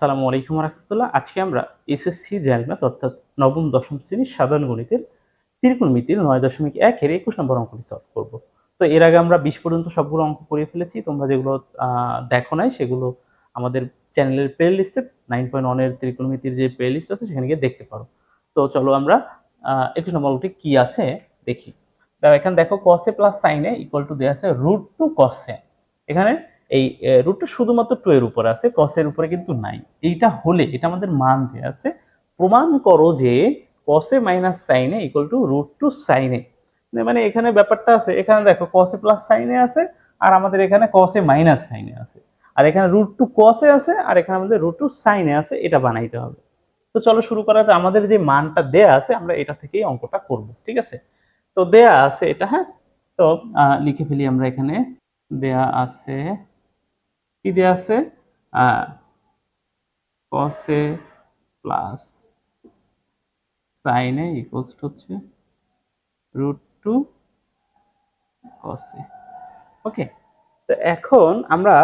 সালামু আলাইকুম রহমতুল্লাহ। আজকে আমরা এসএসসি জ্যালম্যাথ অর্থাৎ নবম, দশম শ্রেণির সাধারণ গণিতের ত্রিকোণমিতির নয় দশমিক একের একুশ নম্বর অঙ্কটি সলভ করব। তো এর আগে আমরা বিশ পর্যন্ত সবগুলো অঙ্ক করে ফেলেছি। তোমরা যেগুলো দেখো নাই, সেগুলো আমাদের চ্যানেলের প্লে লিস্টে নাইন পয়েন্ট ওয়ানের ত্রিকোণমিতির যে প্লে লিস্ট আছে, সেখানে গিয়ে দেখতে পারো। তো চলো আমরা একুশ নম্বর অঙ্কটি কি আছে দেখো। এখানে দেখো cos A plus sine A equal to দেওয়া আছে রুট টু কসে এখানে এই রুটটা শুধুমাত্র টু এর উপরে আছে কসের উপরে কিন্তু নাই। এইটা হলে, এটা আমাদের মান দেওয়া আছে, প্রমাণ করো যে cos A minus sine A equal to root two sine A মানে এখানে ব্যাপারটা আছে, এখানে দেখো কসে প্লাস সাইনে আছে, আর আমাদের এখানে কসে মাইনাস সাইনে আছে। আর এখানে রুট টু কসে আছে, আর এখানে আমাদের রুট টু সাইনে আছে, এটা বানাইতে হবে। তো চলো শুরু করা যাক। আমাদের যে মানটা দেয়া আছে, আমরা এটা থেকেই অঙ্কটা করব, ঠিক আছে? তো দেয়া আছে এটা হ্যাঁ? তো লিখে ফেলি আমরা এখানে। দেয়া আছে কি দেওয়া আছে? Cos A plus sine A equals হচ্ছে root two cos A okay তো এখন আমরা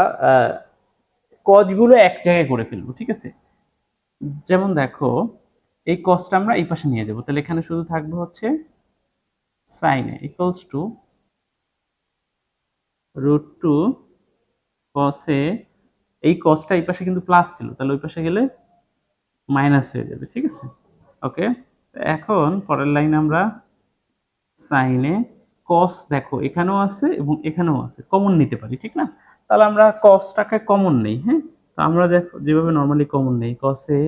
কজগুলো এক জায়গায় করে ফেলব, ঠিক আছে? যেমন দেখো, এই কসটা আমরা এই পাশে নিয়ে যাব, তাহলে এখানে শুধু থাকবে হচ্ছে sine A equals to root two cos A এই কসটা এই পাশে কিন্তু প্লাস ছিল, তাহলে ওই পাশে গেলে মাইনাস হয়ে যাবে, ঠিক আছে? ওকে এখন পরের লাইন আমরা সাইনে কস দেখো, এখানেও আছে এবং এখানেও আছে কমন নিতে পারি, ঠিক না? তাহলে আমরা কসটাকে কমন নেই হ্যাঁ? তো আমরা দেখো, যেভাবে নর্মালি কমন নেই cos A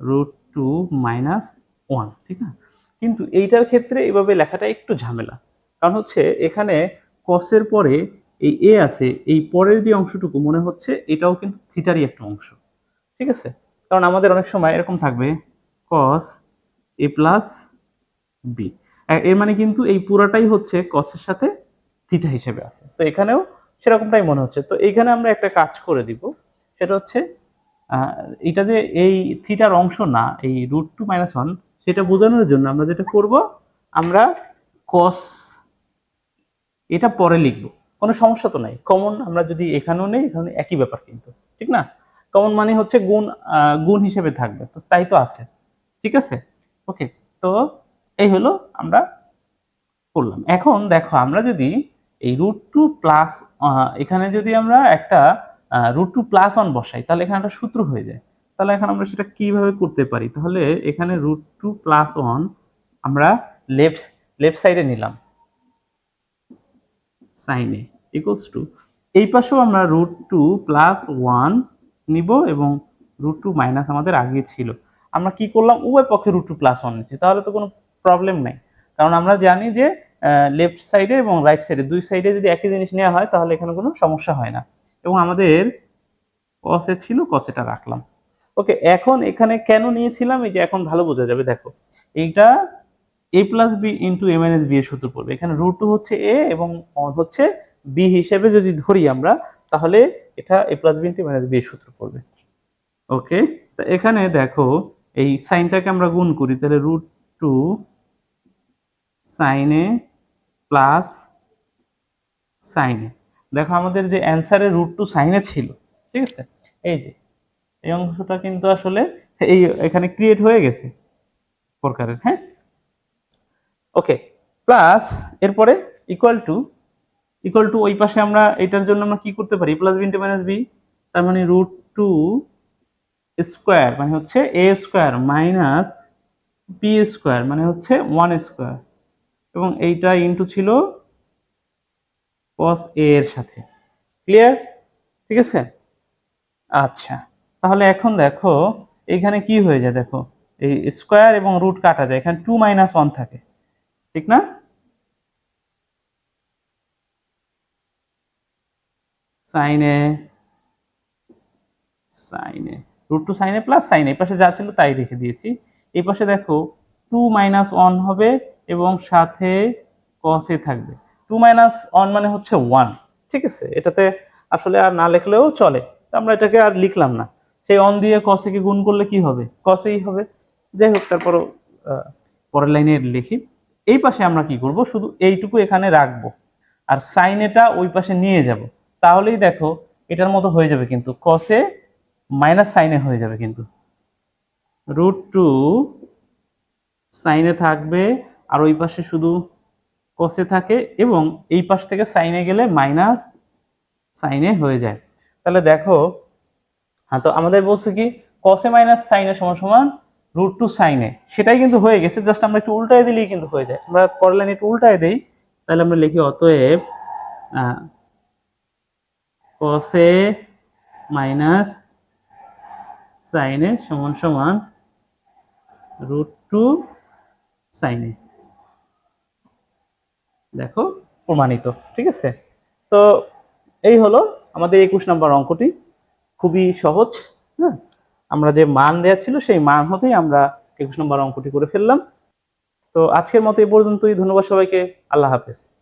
root two minus one ঠিক না? কিন্তু এইটার ক্ষেত্রে এভাবে লেখাটা একটু ঝামেলা, কারণ হচ্ছে এখানে কসের পরে এই এ আছে, এই পরের যে অংশটুকু মনে হচ্ছে এটাও কিন্তু থিটারই একটা অংশ। ঠিক আছে? কারণ আমাদের অনেক সময় এরকম থাকবে কস এ প্লাস বি এর মানে কিন্তু এই পুরাটাই হচ্ছে কসের সাথে থিটা হিসেবে আছে। তো এখানেও সেরকমটাই মনে হচ্ছে। তো এইখানে আমরা একটা কাজ করে দিব, সেটা হচ্ছে এটা যে এই থিটার অংশ না, এই রুট টু মাইনাস ওয়ান সেটা বোঝানোর জন্য আমরা যেটা করব, আমরা কস এটা পরে লিখব। কোনো সমস্যা তো নাই। কমন আমরা যদি এখানেও নেই এখানে একই ব্যাপার কিন্তু। ঠিক না? কমন মানে হচ্ছে গুণ গুণ হিসেবে থাকবে। তো তাই তো আছে। ঠিক আছে? ওকে তো এই হলো আমরা করলাম। এখন দেখো, আমরা যদি এই রুট টু প্লাস এখানে যদি আমরা একটা রুট টু প্লাস ওয়ান বসাই, তাহলে এখানে একটা সূত্র হয়ে যায়। তাহলে এখন আমরা সেটা কীভাবে করতে পারি? তাহলে এখানে রুট টু প্লাস ওয়ান আমরা লেফট লেফট সাইডে নিলাম। সাইনে ইকুয়ালস টু এই পাশেও আমরা রুট টু প্লাস ওয়ান নিব এবং রুট টু মাইনাস আমাদের আগে ছিল। আমরা কি করলাম? উভয় পক্ষে রুট টু প্লাস ওয়ান নিচ্ছি। তাহলে তো কোনো প্রবলেম নাই। কারণ আমরা জানি যে লেফট সাইডে এবং রাইট সাইডে দুই সাইডে যদি একই জিনিস নেওয়া হয়, তাহলে এখানে কোনো সমস্যা হয় না। এবং আমাদের কসে ছিল কসেটা রাখলাম। ওকে এখন এখানে কেন নিয়েছিলাম? এই যে এখন ভালো বোঝা যাবে, দেখো। এইটা A plus B into A minus B এর সূত্র পড়বে। এখানে রুট টু হচ্ছে এ এবং হচ্ছে বি হিসেবে যদি ধরি আমরা, তাহলে এটা A plus B minus B সূত্র পড়বে। ওকে তো এখানে দেখো, এই সাইনটাকে আমরা গুণ করি, তাহলে রুট টু সাইনে প্লাস সাইনে দেখো, আমাদের যে অ্যান্সারে রুট টু সাইনে ছিল, ঠিক আছে? এই যে, এই অংশটা কিন্তু আসলে এই এখানে ক্রিয়েট হয়ে গেছে, প্রকারের হ্যাঁ? ওকে প্লাস এরপরে ইকুয়াল টু ইকুয়াল টু ওই পাশে আমরা এটার জন্য আমরা কি করতে পারি? Plus B into minus B তার মানে রুট টু স্কোয়ার মানে হচ্ছে A square minus B square মানে হচ্ছে ওয়ান স্কোয়ার এবং এইটা ইন্টু ছিল কস এ এর সাথে। ক্লিয়ার ঠিক আছে? আচ্ছা তাহলে এখন দেখো, এখানে কি হয়ে যায় দেখো? এই স্কোয়ার এবং রুট কাটা যায়, এখানে টু মাইনাস ওয়ান থাকে। ঠিক না? সাইনে সাইনে রুট টু সাইনে প্লাস সাইনে এই পাশে যা ছিল তাই রেখে দিয়েছি। এই পাশে দেখো টু মাইনাস ওয়ান হবে এবং সাথে কসে থাকবে। টু মাইনাস ওয়ান মানে হচ্ছে ওয়ান ঠিক আছে? এটাতে আসলে আর না লিখলেও চলে। আমরা এটাকে আর লিখলাম না। সেই অন দিয়ে কসেকে গুণ করলে কি হবে? কসেই হবে। যাই হোক তারপরও আহ, পরের লাইনে লিখি। এই পাশে আমরা কি করব? শুধু এইটুকু এখানে রাখব। আর সাইন এটা ওই পাশে নিয়ে যাব। তাহলেই দেখো এটার মতো হয়ে যাবে কিন্তু। কসে মাইনাস সাইনে হয়ে যাবে কিন্তু। রুট টু সাইনে থাকবে আর ওই পাশে শুধু কসে থাকে এবং এই পাশ থেকে সাইনে গেলে মাইনাস সাইনে হয়ে যায়। তাহলে দেখো হ্যাঁ তো আমাদের বলছে কি কসে মাইনাস সাইনে সমান সমান রুট টু সাইনে সেটাই কিন্তু হয়ে গেছে জাস্ট আমরা একটু উল্টায় দিলেই কিন্তু হয়ে যায়। আমরা পরের লাইনে একটু উল্টায় দেই, তাহলে আমরা লিখি অতএব কসে মাইনাস সাইনে সমান সমান রুট টু সাইনে দেখো, প্রমাণিত, ঠিক আছে? তো এই হলো আমাদের একুশ নম্বর অঙ্কটি। খুবই সহজ হ্যাঁ? আমরা যে মান দেওয়া ছিল, সেই মান হতেই আমরা একুশ নম্বর অঙ্কটি করে ফেললাম। তো আজকের মতো এই পর্যন্তই। ধন্যবাদ সবাইকে। আল্লাহ হাফেজ।